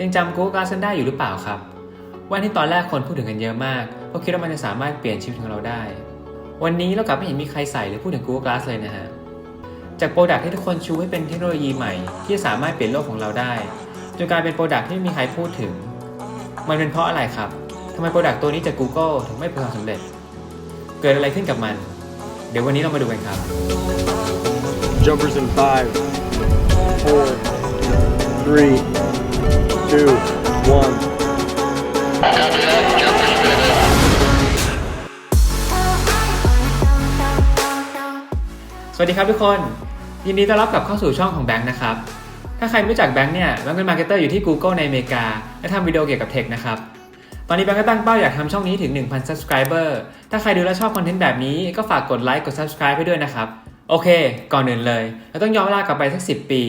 ยังจำ Google Glass กันได้อยู่หรือเปล่าครับ วันที่ตอนแรกคนพูดถึงกันเยอะมากเพราะคิดว่ามันจะสามารถเปลี่ยนชีวิตของเราได้ วันนี้เรากลับไม่เห็นมีใครใส่หรือพูดถึง Google Glass เลยนะฮะ จากโปรดักที่ทุกคนชูให้เป็นเทคโนโลยีใหม่ ที่จะสามารถเปลี่ยนโลกของเราได้จนกลายเป็นโปรดักที่ไม่มีใครพูดถึง มันเป็นเพราะอะไรครับทำไมโปรดักตัวนี้จาก Google ถึงไม่ประสบความสำเร็จ เกิดอะไรขึ้นกับมัน เดี๋ยววันนี้เรามาดูกันครับ Jumpers in five, four, three, two, one. สวัสดีครับทุกคน ยินดีต้อนรับกลับเข้าสู่ช่องของแบงค์นะครับ ถ้าใครไม่รู้จักแบงค์เนี่ยแบงค์เป็นมาร์เก็ตเตอร์อยู่ที่ Google ในอเมริกา และทำวิดีโอเกี่ยวกับเทคนะครับ ตอนนี้แบงค์ก็ตั้งเป้าอยากทำช่องนี้ถึง 1,000 subscriber ถ้าใครดูและชอบคอนเทนต์แบบนี้ก็ฝากกดไลค์กด subscribe ให้ด้วยนะครับ โอเค ก่อนอื่นเลย เราต้องย้อนเวลากลับไปสัก 10 ปี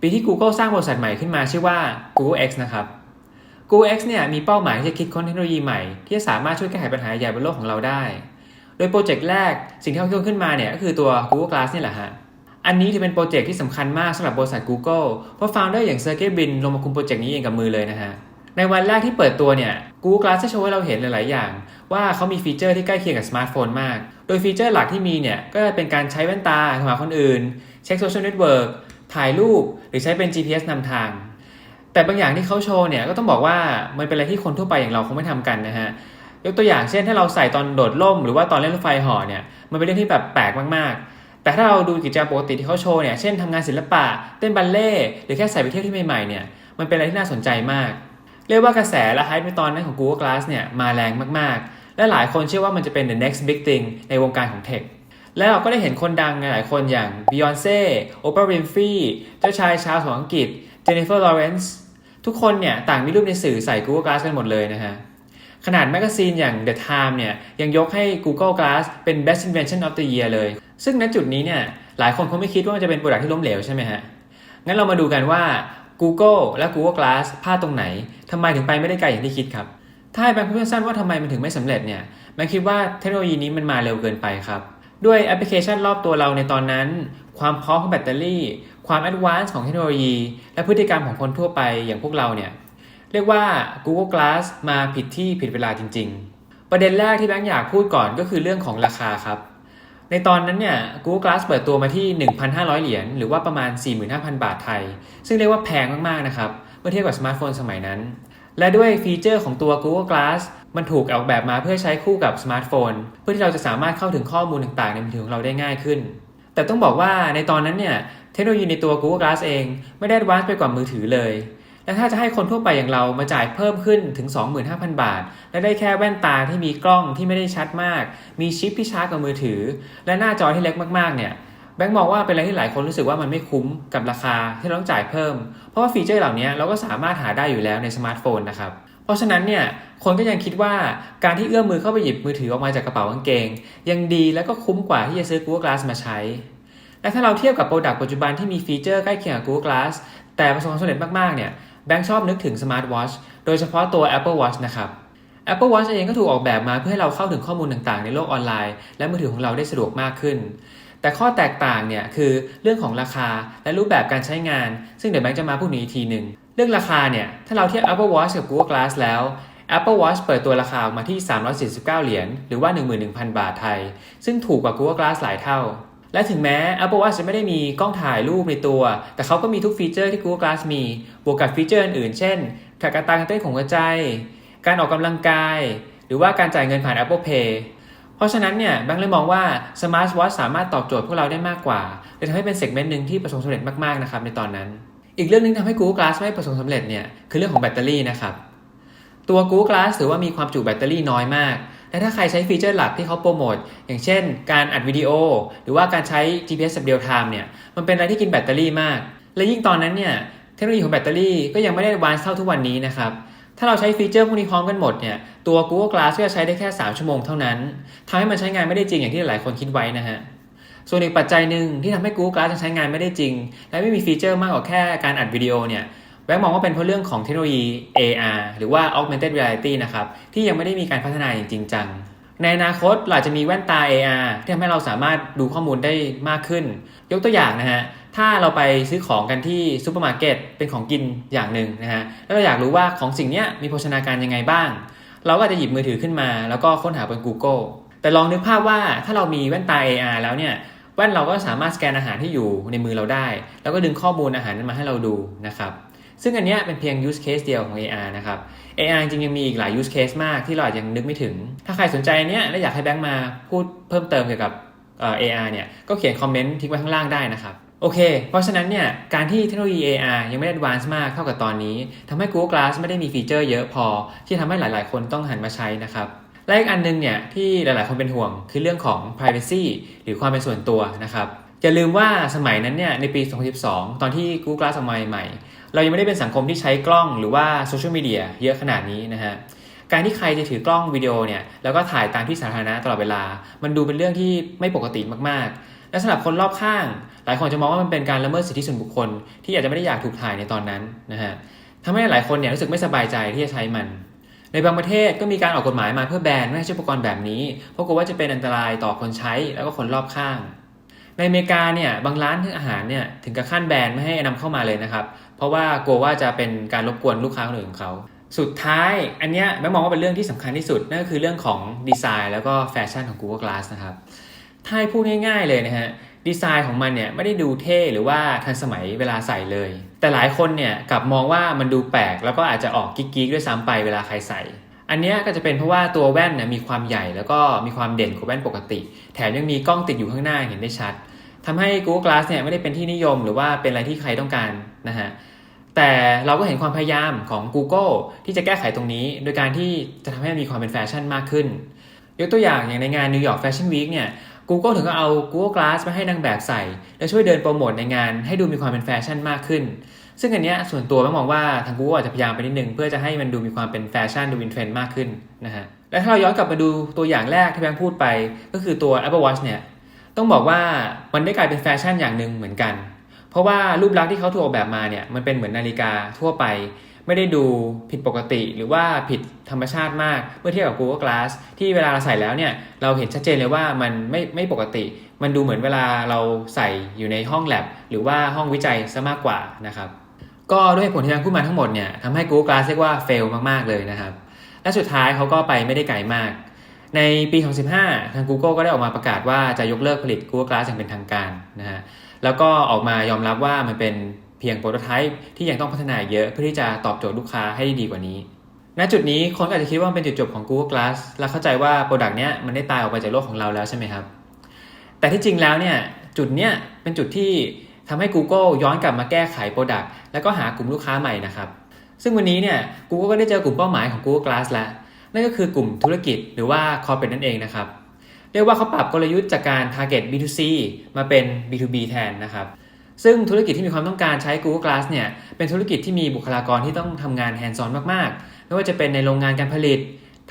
ปีที่ Google สร้างบริษัทใหม่ขึ้นมาชื่อว่า Google X นะครับ Google X เนี่ยมีเป้าหมายที่จะคิดค้นเทคโนโลยีใหม่ ที่จะสามารถช่วยแก้ไขปัญหาใหญ่บนโลกของเราได้ โดยโปรเจกต์แรกสิ่งที่เขาคิดขึ้นมาเนี่ยก็คือตัว Google Glass นี่แหละฮะอันนี้ถือเป็นโปรเจกต์ที่สำคัญมากสำหรับบริษัท Google เพราะ founder อย่างเซอร์เกย์บินลงมาคุมโปรเจกต์นี้เองกับมือเลยนะฮะในวันแรกที่เปิดตัวเนี่ย Google Glass จะโชว์ให้เราเห็นหลาย ๆ อย่าง ว่าเขามีฟีเจอร์ที่ใกล้เคียงกับสมาร์ทโฟนมาก โดยฟีเจอร์หลักที่มีเนี่ยก็จะเป็นการใช้แว่นตาโทรหาคนอื่น เช็คโซเชียลเน็ตเวิร์ก ถ่ายรูปหรือใช้เป็น GPS นำทาง แต่บางอย่างที่เขาโชว์เนี่ยก็ต้องบอกว่ามันเป็นอะไรที่คนทั่วไปอย่างเราคงไม่ทำกันนะฮะยกตัวอย่างเช่นถ้าเราใส่ตอนโดดร่มหรือว่าตอนเล่นรถไฟเหอเนี่ยมันเป็นเรื่องที่แบบแปลกมากๆ แต่ถ้าเราดูกิจกรรมปกติที่เขาโชว์เนี่ยเช่นทำงานศิลปะเต้นบัลเล่ต์หรือแค่ใส่ไปเที่ยวที่ใหม่ๆเนี่ยมันเป็นอะไรที่น่าสนใจมาก เรียกว่ากระแสและไฮป์ในตอนนั้นของ Google Glass เนี่ยมาแรงมากๆ และหลายคนเชื่อว่ามันจะเป็น the next big thing ในวงการของเทค และเราก็ได้เห็นคนดังหลายคนอย่าง Beyonce, Oprah Winfrey เจ้าชายชาร์ลส์ของอังกฤษ Jennifer Lawrence ทุกคนเนี่ยต่างมีรูปในสื่อใส่ Google Glass กันหมดเลยนะฮะ ขนาดแมกกาซีนอย่าง The Time เนี่ยยังยกให้ Google Glass เป็น Best Invention of the Year เลย ซึ่งณจุดนี้เนี่ยหลายคนคงไม่คิดว่ามันจะเป็นโปรดักที่ล้มเหลวใช่ไหมฮะ งั้นเรามาดูกันว่า Google และ Google Glass พลาดตรงไหนทำไมถึงไปไม่ได้ไกลอย่างที่คิดครับ ถ้าให้แบงค์พูดสั้นว่าทำไมมันถึงไม่สำเร็จเนี่ยแบงค์คิดว่าเทคโนโลยีนี้มันมาเร็วเกินไปครับ ด้วยแอปพลิเคชันรอบตัวเราในตอนนั้น ความพร้อมของแบตเตอรี่ ความแอดวานซ์ของเทคโนโลยี และพฤติกรรมของคนทั่วไปอย่างพวกเราเนี่ยเรียกว่า Google Glass มาผิดที่ผิดเวลาจริง ๆ ประเด็นแรกที่แบงค์อยากพูดก่อนก็คือเรื่องของราคาครับ ในตอนนั้นเนี่ย Google Glass เปิดตัวมาที่ 1,500 เหรียญหรือว่าประมาณ 45,000 บาทไทย ซึ่งเรียกว่าแพงมากๆนะครับ เมื่อเทียบกับสมาร์ทโฟนสมัยนั้น และด้วยฟีเจอร์ของตัว Google Glass มันถูกออกแบบมาเพื่อใช้คู่กับสมาร์ทโฟน เพื่อที่เราจะสามารถเข้าถึงข้อมูลต่างๆ ในมือถือของเราได้ง่ายขึ้น แต่ต้องบอกว่าในตอนนั้นเนี่ยเทคโนโลยีในตัว Google Glass เองไม่ได้วานไปกว่ามือถือเลย และถ้าจะให้คนทั่วไปอย่างเรามาจ่ายเพิ่มขึ้นถึง 25,000 บาท และได้แค่แว่นตาที่มีกล้องที่ไม่ได้ชัดมาก มีชิปที่ชาร์จกับมือถือ และหน้าจอที่เล็กมากๆเนี่ย บงค์มองว่าเป็นอะไรที่หลายคนรู้สึกว่ามันไม่คุ้มกับราคาที่เราต้องจ่ายเพิ่ม เพราะว่าฟีเจอร์เหล่านี้เราก็สามารถหาได้อยู่แล้วในสมาร์ทโฟนนะครับเพราะฉะนั้นเนี่ยคนก็ยังคิดว่าการที่เอื้อมมือเข้าไปหยิบมือถือออกมาจากกระเป๋ากางเกง ยังดีและก็คุ้มกว่าที่จะซื้อ Google Glass มาใช้ และถ้าเราเทียบกับโปรดักต์ปัจจุบันที่มีฟีเจอร์ใกล้เคียงกับ Google Glass แต่ประสบความสำเร็จมากๆเนี่ยแบงค์ชอบนึกถึง Smart Watch โดยเฉพาะตัว Apple Watch นะครับ Apple Watch เองก็ถูกออกแบบมาเพื่อให้เราเข้าถึงข้อมูลต่างๆ ในโลกออนไลน์ และมือถือของเราได้สะดวกมากขึ้น แต่ข้อแตกต่างเนี่ยคือเรื่องของราคาและรูปแบบการใช้งาน ซึ่งเดี๋ยวแบงค์จะมาพูดในอีกทีหนึ่งเรื่องราคาเนี่ยถ้าเราเทียบ Apple Watch กับ Google Glass แล้ว Apple Watch เปิดตัวราคาออกมาที่ 349 เหรียญหรือว่า 11,000 บาทไทย ซึ่งถูกกว่า Google Glass หลายเท่า และถึงแม้ Apple Watch จะไม่ได้มีกล้องถ่ายรูปในตัว แต่เขาก็มีทุกฟีเจอร์ที่ Google Glass มี บวกกับฟีเจอร์อื่นๆ เช่นแทร็กอัตาการเต้นของหัวใจ การออกกำลังกาย หรือว่าการจ่ายเงินผ่าน Apple Pay เพราะฉะนั้นเนี่ยแบงค์เลยมองว่า Smart Watch สามารถตอบโจทย์พวกเราได้มากกว่าเลยทำให้เป็นเซกเมนต์หนึ่งที่ประสบความสำเร็จมากๆนะครับในตอนนั้น อีกเรื่องหนึงที่ทำให้ Google Glass ไม่ประสบความสำเร็จเนี่ยคือเรื่องของแบตเตอรี่นะครับตัว Google Glass ถือว่ามีความจุแบตเตอรี่น้อยมากและถ้าใครใช้ฟีเจอร์หลักที่เขาโปรโมทอย่างเช่น การอัดวิดีโอ หรือว่าการใช้ GPS แบบเรียลไทม์เนี่ยมันเป็นอะไรที่กินแบตเตอรี่มาก และยิ่งตอนนั้นเนี่ยเทคโนโลยีของแบตเตอรี่ก็ยังไม่ได้วานเท่าทุกวันนี้นะครับ ถ้าเราใช้ฟีเจอร์พวกนี้พร้อมกันหมดเนี่ย ตัว Google Glass ก็จะใช้ได้แค่ 3 ชั่วโมงเท่านั้นทำให้มันใช้งานไม่ได้จริงอย่างที่หลายคนคิดไว้นะฮะ ส่วนอีกปัจจัยหนึ่งที่ทำให้ Google Glass ยังใช้งานไม่ได้จริง และไม่มีฟีเจอร์มากกว่าแค่การอัดวิดีโอเนี่ยแบงมองว่าเป็นเพราะเรื่องของเทคโนโลยี AR หรือว่า Augmented Reality นะครับ ที่ยังไม่ได้มีการพัฒนาอย่างจริงจัง ในอนาคตเราจะมีแว่นตา AR ที่ทำให้เราสามารถดูข้อมูลได้มากขึ้น ยกตัวอย่างนะฮะ ถ้าเราไปซื้อของกันที่ซูเปอร์มาร์เก็ตเป็นของกินอย่างหนึ่งนะฮะ แล้วเราอยากรู้ว่าของสิ่งนี้มีโภชนาการยังไงบ้าง เราก็จจะหยิบมือถือขึ้นมา แล้วก็ค้นหาบน Google แต่ลองนึกภาพว่าถ้าเรามีแว่นตา AR แล้วเนี่ยแว่นเราก็สามารถสแกนอาหารที่อยู่ในมือเราได้ แล้วก็ดึงข้อมูลอาหารนั้นมาให้เราดูนะครับ ซึ่งอันเนี้ยเป็นเพียง use case เดียวของ AR นะครับ AR จริงยังมีอีกหลาย use case มากที่เราอาจยังนึกไม่ถึง ถ้าใครสนใจอันเนี้ยและอยากให้แบงค์มาพูดเพิ่มเติมเกี่ยวกับเอ่อ AR เนี่ยก็เขียนคอมเมนต์ทิ้งไว้ข้างล่างได้นะครับโอเค เพราะฉะนั้นเนี่ย การที่เทคโนโลยี AR ยังไม่ได้ advance มากเท่ากับตอนนี้ ทำให้ Google Glass ไม่ได้มีฟีเจอร์เยอะพอ ที่ทำให้หลาย ๆ คนต้องหันมาใช้นะครับ และอีกอันนึงเนี่ย ที่หลาย ๆ คนเป็นห่วง คือเรื่องของ privacy หรือความเป็นส่วนตัวนะครับ อย่าลืมว่าสมัยนั้นเนี่ยในปี 2012 ตอนที่ Google Glass ออกมาใหม่ เรายังไม่ได้เป็นสังคมที่ใช้กล้องหรือว่าโซเชียลมีเดียเยอะขนาดนี้นะฮะการที่ใครจะถือกล้องวิดีโอเนี่ยแล้วก็ถ่ายตามที่สาธารณะตลอดเวลา มันดูเป็นเรื่องที่ไม่ปกติมากๆ และสำหรับคนรอบข้าง หลายคนจะมองว่ามันเป็นการละเมิดสิทธิส่วนบุคคล ที่อาจจะไม่ได้อยากถูกถ่ายในตอนนั้นนะฮะทำให้หลายคนเนี่ยรู้สึกไม่สบายใจที่จะใช้มัน ในบางประเทศก็มีการออกกฎหมายมาเพื่อแบนไม่ให้ใช้อุปกรณ์แบบนี้ เพราะกลัวว่าจะเป็นอันตรายต่อคนใช้แล้วก็คนรอบข้าง ในอเมริกาเนี่ยบางร้านอาหารเนี่ยถึงกับขั้นแบนไม่ให้นำเข้ามาเลยนะครับ เพราะว่ากลัวว่าจะเป็นการรบกวนลูกค้าคนอื่นของเขาสุดท้ายอันเนี้ยแบงมองว่าเป็นเรื่องที่สำคัญที่สุด นั่นก็คือเรื่องของดีไซน์แล้วก็แฟชั่นของ Google Glass นะครับ ถ้าพูดง่ายๆเลยนะฮะดีไซน์ของมันเนี่ยไม่ได้ดูเท่หรือว่าทันสมัยเวลาใส่เลย แต่หลายคนเนี่ยกลับมองว่ามันดูแปลก แล้วก็อาจจะออกกิ๊กๆด้วยซ้ำไปเวลาใครใส่ อันนี้ก็จะเป็นเพราะว่าตัวแว่นเนี่ยมีความใหญ่แล้วก็มีความเด่นกว่าแว่นปกติ แถมยังมีกล้องติดอยู่ข้างหน้าเห็นได้ชัดทำให้ Google Glass เนี่ยไม่ได้เป็นที่นิยมหรือว่าเป็นอะไรที่ใครต้องการนะฮะแต่เราก็เห็นความพยายามของ Google ที่จะแก้ไขตรงนี้ โดยการที่จะทำให้มันมีความเป็นแฟชั่นมากขึ้น ยกตัวอย่างอย่างในงาน New York Fashion Week เนี่ย Google ถึงก็เอา Google Glass มาให้นางแบบใส่ แล้วช่วยเดินโปรโมทในงานให้ดูมีความเป็นแฟชั่นมากขึ้น ซึ่งอันเนี้ยส่วนตัวไม่มองว่าทาง Google อาจจะพยายามไปนิดนึง เพื่อจะให้มันดูมีความเป็นแฟชั่นดูเป็นเทรนด์มากขึ้นนะฮะและถ้าเราย้อนกลับมาดูตัวอย่างแรกที่แบงค์พูดไป ก็คือตัว Apple Watch เนี่ยต้องบอกว่ามันได้กลายเป็นแฟชั่นอย่างหนึ่งเหมือนกัน เพราะว่ารูปลักษณ์ที่เขาถูกออกแบบมาเนี่ยมันเป็นเหมือนนาฬิกาทั่วไป ไม่ได้ดูผิดปกติหรือว่าผิดธรรมชาติมากเมื่อเทียบกับ Google Glass ที่เวลาเราใส่แล้วเนี่ยเราเห็นชัดเจนเลยว่ามันไม่ไม่ปกติ มันดูเหมือนเวลาเราใส่อยู่ในห้องแลบหรือว่าห้องวิจัยซะมากกว่านะครับก็ด้วยผลที่แบงพูดมาทั้งหมดเนี่ยทำให้ Google Glass เรียกว่าเฟลมากๆเลยนะครับและสุดท้ายเขาก็ไปไม่ได้ไกลมาก ในปี 2015 ทาง Google ก็ได้ออกมาประกาศว่าจะยกเลิกผลิต Google Glass อย่างเป็นทางการนะฮะแล้วก็ออกมายอมรับว่ามันเป็น เพียงโปรโตไทป์ที่ยังต้องพัฒนาเยอะเพื่อที่จะตอบโจทย์ลูกค้าให้ดีกว่านี้ ณจุดนี้คนอาจจะคิดว่าเป็นจุดจบของ Google Glass และเข้าใจว่าโปรดักต์เนี้ยมันได้ตายออกไปจากโลกของเราแล้วใช่ไหมครับ แต่ที่จริงแล้วเนี่ยจุดเนี้ยเป็นจุดที่ทำให้ Google ย้อนกลับมาแก้ไขโปรดักต์แล้วก็หากลุ่มลูกค้าใหม่นะครับ ซึ่งวันนี้เนี่ย Google ก็ได้เจอกลุ่มเป้าหมายของ Google Glass แล้ว นั่นก็คือกลุ่มธุรกิจหรือว่า corporate นั่นเองนะครับเรียกว่าเขาปรับกลยุทธ์จากการ target B2C มาเป็น B2B แทนนะครับ ซึ่งธุรกิจที่มีความต้องการใช้ Google Glass เนี่ยเป็นธุรกิจที่มีบุคลากรที่ต้องทำงาน hands on มากๆ ไม่ว่าจะเป็นในโรงงานการผลิต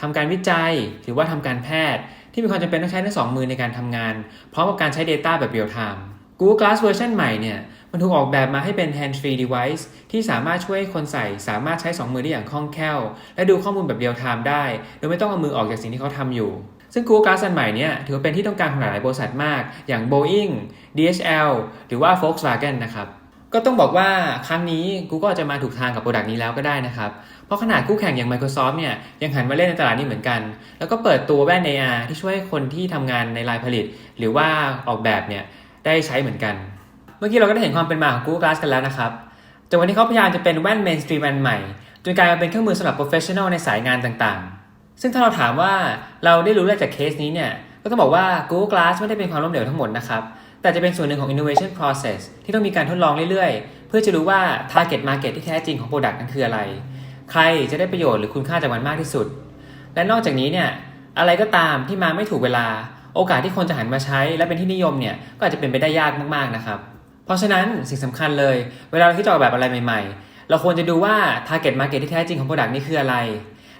ทำการวิจัย หรือว่าทำการแพทย์ ที่มีความจำเป็นต้องใช้ทั้งสองมือในการทำงาน พร้อมกับการใช้ Data แบบ real time Google Glass เวอร์ชันใหม่เนี่ยมันถูกออกแบบมาให้เป็น hand free device ที่สามารถช่วยให้คนใส่ สามารถใช้ 2 มือได้อย่างคล่องแคล่ว และดูข้อมูลแบบ real time ได้ โดยไม่ต้องเอามือออกจากสิ่งที่เขาทำอยู่ ซึ่ง Google Glass อันใหม่เนี่ยถือเป็นที่ต้องการของหลายบริษัทมาก อย่าง Boeing DHL หรือว่า Volkswagen นะครับก็ต้องบอกว่าครั้งนี้ Google จะมาถูกทางกับโปรดักต์นี้แล้วก็ได้นะครับ เพราะขนาดคู่แข่งอย่าง Microsoft เนี่ยยังหันมาเล่นในตลาดนี้เหมือนกัน แล้วก็เปิดตัวแว่น AR ที่ช่วยให้คนที่ทำงานในรายผลิต หรือว่าออกแบบเนี่ยได้ใช้เหมือนกัน เมื่อกี้เราก็ได้เห็นความเป็นมาของ Google Glass กันแล้วนะครับจนวันนี้เขาพยายามจะเป็นแว่น mainstream อันใหม่จนกลายมาเป็นเครื่องมือสำหรับ professional ในสายงานต่างๆ ซึ่งถ้าเราถามว่าเราได้รู้อะไรจากเคสนี้เนี่ย ก็ต้องบอกว่า Google Glass ไม่ได้เป็นความล้มเหลวทั้งหมดนะครับ แต่จะเป็นส่วนหนึ่งของ innovation process ที่ต้องมีการทดลองเรื่อยๆ เพื่อจะรู้ว่า target market ที่แท้จริงของ product นั้นคืออะไร ใครจะได้ประโยชน์หรือคุณค่าจากมันมากที่สุด และนอกจากนี้เนี่ยอะไรก็ตามที่มาไม่ถูกเวลา โอกาสที่คนจะหันมาใช้ และเป็นที่นิยมเนี่ยก็อาจจะเป็นไปได้ยากมากๆนะครับ เพราะฉะนั้นสิ่งสำคัญเลย เวลาเราที่จะออกแบบอะไรใหม่ ๆ เราควรจะดูว่า target market ที่แท้จริงของ product นี้คืออะไร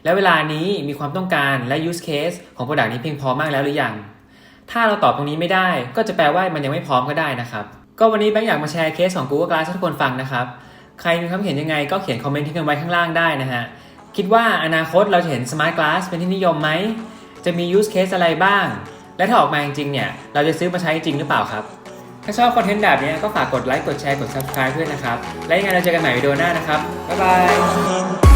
และเวลานี้มีความต้องการและ use case ของ product นี้เพียงพอมากแล้วหรือยัง ถ้าเราตอบตรงนี้ไม่ได้ ก็จะแปลว่ามันยังไม่พร้อมก็ได้นะครับ ก็วันนี้แบงค์อยากมาแชร์เคสของ Google Glass ให้ทุกคนฟังนะครับ ใครมีความเห็นยังไงก็เขียนคอมเมนต์ทิ้งกันไว้ข้างล่างได้นะฮะ คิดว่าอนาคตเราจะเห็น Smart Glass เป็นที่นิยมไหม จะมี use case อะไรบ้าง และถ้าออกมาจริงๆเนี่ย เราจะซื้อมาใช้จริงหรือเปล่าครับ ถ้าชอบคอนเทนต์แบบนี้ก็ฝากกดไลค์ กดแชร์ กด subscribe ด้วยนะครับ และยังไงเราเจอกันใหม่วิดีโอหน้านะครับ บ๊ายบาย